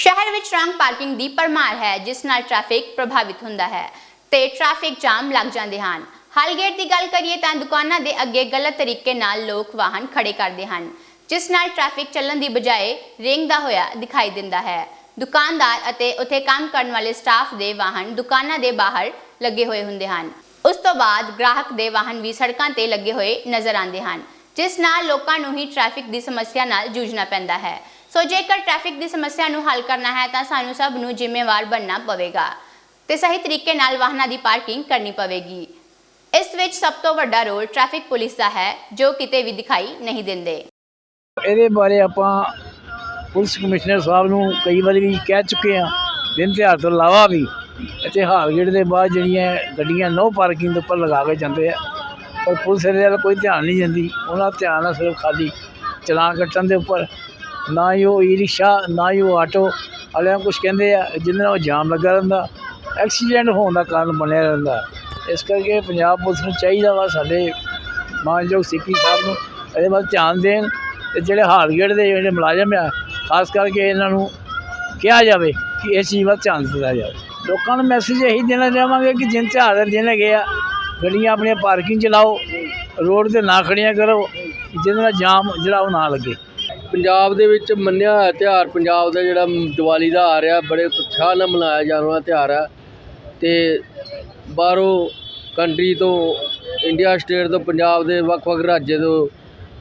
ਸ਼ਹਿਰ ਵਿੱਚ ਰੰਗ ਪਾਰਕਿੰਗ ਦੀ ਪਰਮਾਰ ਹੈ, ਜਿਸ ਨਾਲ ਟ੍ਰੈਫਿਕ ਪ੍ਰਭਾਵਿਤ ਹੁੰਦਾ ਹੈ ਤੇ ਟ੍ਰੈਫਿਕ ਜਾਮ ਲੱਗ ਜਾਂਦੇ ਹਨ। ਹਾਲਗੇਟ ਦੀ ਗੱਲ ਕਰੀਏ ਤਾਂ ਦੁਕਾਨਾਂ ਦੇ ਅੱਗੇ ਗਲਤ ਤਰੀਕੇ ਨਾਲ ਲੋਕ ਵਾਹਨ ਖੜੇ ਕਰਦੇ ਹਨ, ਜਿਸ ਨਾਲ ਟ੍ਰੈਫਿਕ ਚੱਲਣ ਦੀ ਬਜਾਏ ਰਿੰਗਦਾ ਹੋਇਆ ਦਿਖਾਈ ਦਿੰਦਾ ਹੈ। ਦੁਕਾਨਦਾਰ ਅਤੇ ਉੱਥੇ ਕੰਮ ਕਰਨ ਵਾਲੇ ਸਟਾਫ ਦੇ ਵਾਹਨ ਦੁਕਾਨਾਂ ਦੇ ਬਾਹਰ ਲੱਗੇ ਹੋਏ ਹੁੰਦੇ ਹਨ। ਉਸ ਤੋਂ ਬਾਅਦ ਗ੍ਰਾਹਕ ਦੇ ਵਾਹਨ ਵੀ ਸੜਕਾਂ ਤੇ ਲੱਗੇ ਹੋਏ ਨਜ਼ਰ ਆਉਂਦੇ ਹਨ, ਜਿਸ ਨਾਲ ਲੋਕਾਂ ਨੂੰ ਹੀ ਟ੍ਰੈਫਿਕ ਦੀ ਸਮੱਸਿਆ ਨਾਲ ਜੂਝਣਾ ਪੈਂਦਾ ਹੈ। ਸੋ ਜੇਕਰ ਟ੍ਰੈਫਿਕ ਦੀ ਸਮੱਸਿਆ ਨੂੰ ਹੱਲ ਕਰਨਾ ਹੈ, ਤਾਂ ਸਾਨੂੰ ਸਭ ਨੂੰ ਜ਼ਿੰਮੇਵਾਰ ਬਣਨਾ ਪਵੇਗਾ ਤੇ ਸਹੀ ਤਰੀਕੇ ਨਾਲ ਵਾਹਨਾਂ ਦੀ ਪਾਰਕਿੰਗ ਕਰਨੀ ਪਵੇਗੀ। ਇਸ ਵਿੱਚ ਸਭ ਤੋਂ ਵੱਡਾ ਰੋਲ ਟ੍ਰੈਫਿਕ ਪੁਲਿਸ ਦਾ ਹੈ, ਜੋ ਕਿਤੇ ਵੀ ਦਿਖਾਈ ਨਹੀਂ ਦਿੰਦੇ। ਇਹਦੇ ਬਾਰੇ ਆਪਾਂ ਪੁਲਿਸ ਕਮਿਸ਼ਨਰ ਸਾਹਿਬ ਨੂੰ ਕਈ ਵਾਰੀ ਵੀ ਕਹਿ ਚੁੱਕੇ ਆ ਦਿਨ ਤਿਉਹਾਰ ਤੋਂ ਇਲਾਵਾ ਵੀ। ਇੱਥੇ ਹਾਲਗੇਟ ਦੇ ਬਾਅਦ ਜਿਹੜੀਆਂ ਗੱਡੀਆਂ ਨੋ ਪਾਰਕਿੰਗ ਦੇ ਉੱਪਰ ਲਗਾ ਕੇ ਜਾਂਦੇ ਆ, ਪਰ ਪੁਲਿਸ ਇਹਦੇ ਵੱਲ ਕੋਈ ਧਿਆਨ ਨਹੀਂ ਦਿੰਦੀ। ਉਹਨਾਂ ਧਿਆਨ ਸਿਰਫ ਖਾਲੀ ਚਲਾਨ ਕੱਟਣ ਦੇ ਉੱਪਰ। ਨਾ ਹੀ ਉਹ ਈ ਰਿਕਸ਼ਾ ਨਾ ਹੀ ਉਹ ਆਟੋ ਵਾਲਿਆਂ ਨੂੰ ਕੁਝ ਕਹਿੰਦੇ ਆ, ਜਿਹਦੇ ਨਾਲ ਉਹ ਜਾਮ ਲੱਗਾ ਰਹਿੰਦਾ। ਐਕਸੀਡੈਂਟ ਹੋਣ ਦਾ ਕਾਰਨ ਬਣਿਆ ਰਹਿੰਦਾ। ਇਸ ਕਰਕੇ ਪੰਜਾਬ ਪੁਲਿਸ ਨੂੰ ਚਾਹੀਦਾ ਵਾ ਸਾਡੇ ਮਾਨਯੋਗ ਸਿੱਪੀ ਸਾਹਿਬ ਨੂੰ ਇਹਦੇ ਵੱਲ ਧਿਆਨ ਦੇਣ ਤੇ ਜਿਹੜੇ ਹਾਲਗੇਟ ਦੇ ਜਿਹੜੇ ਮੁਲਾਜ਼ਮ ਆ, ਖਾਸ ਕਰਕੇ ਇਹਨਾਂ ਨੂੰ ਕਿਹਾ ਜਾਵੇ ਕਿ ਇਸ ਚੀਜ਼ ਵੱਲ ਧਿਆਨ ਦਿੱਤਾ ਜਾਵੇ। ਲੋਕਾਂ ਨੂੰ ਮੈਸੇਜ ਇਹੀ ਦੇਣਾ ਚਾਹਾਂਗੇ ਕਿ ਜਿਨ ਤਿਉਹਾਰ ਦੇ ਦਿਨ ਆ, ਗੱਡੀਆਂ ਆਪਣੀਆਂ ਪਾਰਕਿੰਗ 'ਚ ਲਾਓ ਰੋਡ ਤੇ ਨਾ ਖੜੀਆਂ ਕਰੋ, ਜਿਹਦੇ ਨਾਲ ਜਾਮ ਜਿਹੜਾ ਉਹ ਨਾ ਲੱਗੇ। ਪੰਜਾਬ ਦੇ ਵਿੱਚ ਮੰਨਿਆ ਹੋਇਆ ਤਿਉਹਾਰ, ਪੰਜਾਬ ਦਾ ਜਿਹੜਾ ਦੀਵਾਲੀ ਦਾ ਆ ਰਿਹਾ ਬੜੇ ਉਤਸ਼ਾਹ ਨਾਲ ਮਨਾਇਆ ਜਾਣ ਵਾਲਾ ਤਿਉਹਾਰ ਆ। ਤੇ ਬਾਹਰੋਂ ਕੰਟਰੀ ਤੋਂ ਇੰਡੀਆ ਸਟੇਟ ਤੋਂ, ਪੰਜਾਬ ਦੇ ਵੱਖ-ਵੱਖ ਰਾਜਾਂ ਤੋਂ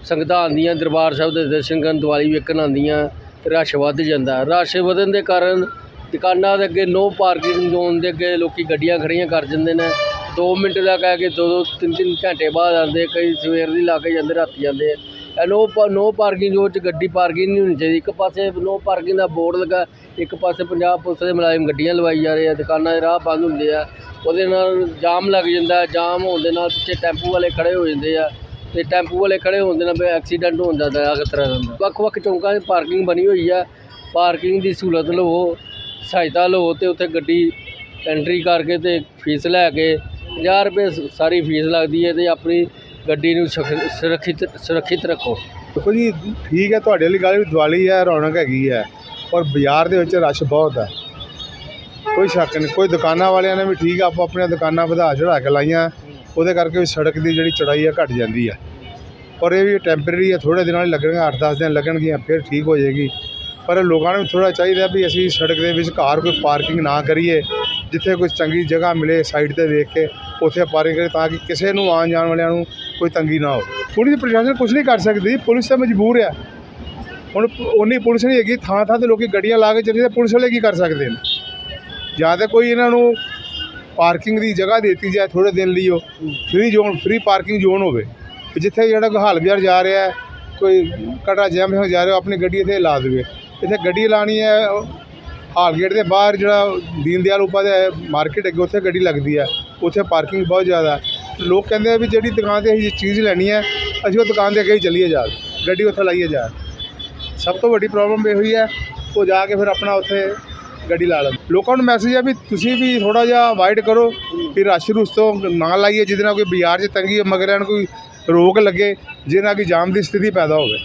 ਸੰਗਤਾਂ ਆਉਂਦੀਆਂ ਦਰਬਾਰ ਸਾਹਿਬ ਦੇ ਦਰਸ਼ਨ ਕਰਨ, ਦੀਵਾਲੀ ਵੇਖਣ ਆਉਂਦੀਆਂ, ਤੇ ਰਸ਼ ਵੱਧ ਜਾਂਦਾ। ਰਸ਼ ਵਧਣ ਦੇ ਕਾਰਨ ਦੁਕਾਨਾਂ ਦੇ ਅੱਗੇ ਨੋ ਪਾਰਕਿੰਗ ਜ਼ੋਨ ਦੇ ਅੱਗੇ ਲੋਕੀ ਗੱਡੀਆਂ ਖੜੀਆਂ ਕਰ ਜਾਂਦੇ ਨੇ। 2 ਮਿੰਟ ਦਾ ਕਹਿ ਕੇ 2 2 3 3 ਘੰਟੇ ਬਾਅਦ ਆਉਂਦੇ, ਕਈ ਸਵੇਰ ਦੀ ਲਾ ਕੇ ਜਾਂਦੇ, ਰਾਤੀ ਜਾਂਦੇ ਨੋ ਨੋ ਪਾਰਕਿੰਗ ਜ਼ੋਨ 'ਚ ਗੱਡੀ ਪਾਰਕਿੰਗ ਨਹੀਂ ਹੋਣੀ ਚਾਹੀਦੀ। ਇੱਕ ਪਾਸੇ ਨੋ ਪਾਰਕਿੰਗ ਦਾ ਬੋਰਡ ਲੱਗਾ, ਇੱਕ ਪਾਸੇ ਪੰਜਾਬ ਪੁਲਿਸ ਦੇ ਮੁਲਾਜ਼ਮ ਗੱਡੀਆਂ ਲਵਾਈ ਜਾ ਰਹੇ ਆ, ਦੁਕਾਨਾਂ ਦੇ ਰਾਹ ਬੰਦ ਹੁੰਦੇ ਆ। ਉਹਦੇ ਨਾਲ ਜਾਮ ਲੱਗ ਜਾਂਦਾ, ਜਾਮ ਹੋਣ ਦੇ ਨਾਲ ਪਿੱਛੇ ਟੈਂਪੂ ਵਾਲੇ ਖੜੇ ਹੋ ਜਾਂਦੇ ਆ। ਤੇ ਟੈਂਪੂ ਵਾਲੇ ਖੜੇ ਹੋਣ ਦੇ ਨਾਲ ਐਕਸੀਡੈਂਟ ਹੋਣ ਦਾ ਦਰ ਖਤਰਾ ਰਹਿੰਦਾ ਵੱਖ-ਵੱਖ ਚੌਂਕਾਂ 'ਚ ਪਾਰਕਿੰਗ ਬਣੀ ਹੋਈ ਆ। ਪਾਰਕਿੰਗ ਦੀ ਸਹੂਲਤ ਲਵੋ, ਸਹਾਇਤਾ ਲਵੋ ਤੇ ਉੱਥੇ ਗੱਡੀ ਐਂਟਰੀ ਕਰਕੇ ਤੇ ਫੀਸ ਲੈ ਕੇ 50 ਰੁਪਏ ਸ- ਸਾਰੀ ਫੀਸ ਲੱਗਦੀ ਹੈ ਤੇ ਆਪਣੀ ਗੱਡੀ ਨੂੰ ਸੁਖ- ਸੁਰੱਖਿਅਤ ਸੁਰੱਖਿਅਤ ਰੱਖੋ। ਦੇਖੋ ਜੀ, ਠੀਕ ਹੈ, ਤੁਹਾਡੇ ਵਾਲੀ ਗੱਲ ਵੀ ਦੀਵਾਲੀ ਹੈ, ਰੌਣਕ ਹੈਗੀ ਹੈ ਔਰ ਬਾਜ਼ਾਰ ਦੇ ਵਿੱਚ ਰਸ਼ ਬਹੁਤ ਹੈ। ਕੋਈ ਸ਼ੱਕ ਨਹੀਂ, ਕੋਈ ਦੁਕਾਨਾਂ ਵਾਲਿਆਂ ਨੇ ਵੀ ਠੀਕ ਆ, ਆਪੋ ਆਪਣੀਆਂ ਦੁਕਾਨਾਂ ਵਧਾ ਚੜਾ ਕੇ ਲਾਈਆਂ, ਉਹਦੇ ਕਰਕੇ ਵੀ ਸੜਕ ਦੀ ਜਿਹੜੀ ਚੜਾਈ ਹੈ ਘਟ ਜਾਂਦੀ ਹੈ। ਔਰ ਇਹ ਵੀ ਟੈਂਪਰੇਰੀ ਹੈ ਥੋੜੇ ਦਿਨਾਂ ਲਈ ਲੱਗਣਗੇ 8-10 ਦਿਨ ਲੱਗਣਗੀਆਂ, ਫਿਰ ਠੀਕ ਹੋ ਜਾਏਗੀ। ਪਰ ਲੋਕਾਂ ਨੂੰ ਥੋੜਾ ਚਾਹੀਦਾ ਵੀ ਅਸੀਂ ਸੜਕ ਦੇ ਵਿੱਚ ਵਿਚਕਾਰ ਕੋਈ ਪਾਰਕਿੰਗ ਨਾ ਕਰੀਏ, ਜਿੱਥੇ ਕੋਈ ਚੰਗੀ ਜਗ੍ਹਾ ਮਿਲੇ ਸਾਈਡ ਤੇ ਦੇਖ ਕੇ, ਉੱਥੇ ਪਾਰਕਿੰਗ ਕਰੀਏ ਤਾਂ ਕਿ ਕਿਸੇ ਨੂੰ ਆਉਣ ਜਾਣ ਵਾਲਿਆਂ ਨੂੰ ਕੋਈ ਤੰਗੀ ਨਾ ਹੋਵੇ। ਪੁਲਿਸ ਪ੍ਰਸ਼ਾਸਨ ਕੁਝ ਨਹੀਂ ਕਰ ਸਕਦੀ। ਪੁਲਿਸ ਤਾਂ ਮਜਬੂਰ ਹੈ ਹੁਣ ਉਨੀ ਪੁਲਿਸ ਨਹੀਂ ਹੈਗੀ ਥਾਂ ਥਾਂ ਤੇ ਲੋਕੀ ਗੱਡੀਆਂ ਲਾ ਕੇ ਚੱਲੇ ਤੇ ਪੁਲਿਸ ਵਾਲੇ ਕੀ ਕਰ ਸਕਦੇ ਨੇ? ਜਾਂ ਤਾਂ ਕੋਈ ਇਹਨਾਂ ਨੂੰ ਪਾਰਕਿੰਗ ਦੀ ਜਗ੍ਹਾ ਦਿੱਤੀ ਜਾਏ ਥੋੜੇ ਦਿਨ ਲਈ ਉਹ। Free zone, free parking zone ਹੋਵੇ। ਜਿੱਥੇ ਜਿਹੜਾ ਕੋਈ ਹਾਲ ਬਾਜ਼ਾਰ ਜਾ ਰਿਹਾ ਕੋਈ ਕਟਰਾ ਜੈਮ ਸਿੰਘ ਜਾ ਰਿਹਾ ਆਪਣੀ ਗੱਡੀ ਇੱਥੇ ਲਾ ਦੇਵੇ। ਇੱਥੇ ਗੱਡੀ ਲਾਣੀ ਹੈ, ਹਾਲ ਗੇਟ ਦੇ ਬਾਹਰ ਜਿਹੜਾ ਦੀਨ ਦਿਆਲ ਉਪਾਧਿਆਏ ਮਾਰਕੀਟ ਹੈਗੀ ਉੱਥੇ ਗੱਡੀ ਲੱਗਦੀ ਹੈ। ਉੱਥੇ ਪਾਰਕਿੰਗ ਬਹੁਤ ਜ਼ਿਆਦਾ ਲੋਕ ਕਹਿੰਦੇ ਆ ਵੀ ਜਿਹੜੀ ਦੁਕਾਨ ਤੇ ਅਸੀਂ ਚੀਜ਼ ਲੈਣੀ ਹੈ, ਅਸੀਂ ਉਹ ਦੁਕਾਨ ਦੇ ਅੱਗੇ ਹੀ ਚੱਲੀਏ ਜਾ ਗੱਡੀ ਉੱਥੇ ਲਾਈਏ ਜਾ ਸਭ ਤੋਂ ਵੱਡੀ ਪ੍ਰੋਬਲਮ ਇਹ ਹੋਈ ਹੈ, ਉਹ ਜਾ ਕੇ ਫਿਰ ਆਪਣਾ ਉੱਥੇ ਗੱਡੀ ਲਾ ਲੈਂਦੇ। ਲੋਕਾਂ ਨੂੰ ਮੈਸੇਜ ਹੈ ਵੀ ਤੁਸੀਂ ਵੀ ਥੋੜਾ ਜਿਹਾ ਅਵਾਇਡ ਕਰੋ, ਵੀ ਰਸ਼ ਰੁਸ਼ ਤੋਂ ਨਾ ਲਾਈਏ, ਜਿਹਦੇ ਨਾਲ ਕੋਈ ਬਾਜ਼ਾਰ 'ਚ ਤੰਗੀ ਮਗਰ ਨੂੰ ਕੋਈ ਰੋਕ ਲੱਗੇ, ਜਿਹਦੇ ਨਾਲ ਕਿ ਜਾਮ ਦੀ ਸਥਿਤੀ ਪੈਦਾ ਹੋਵੇ।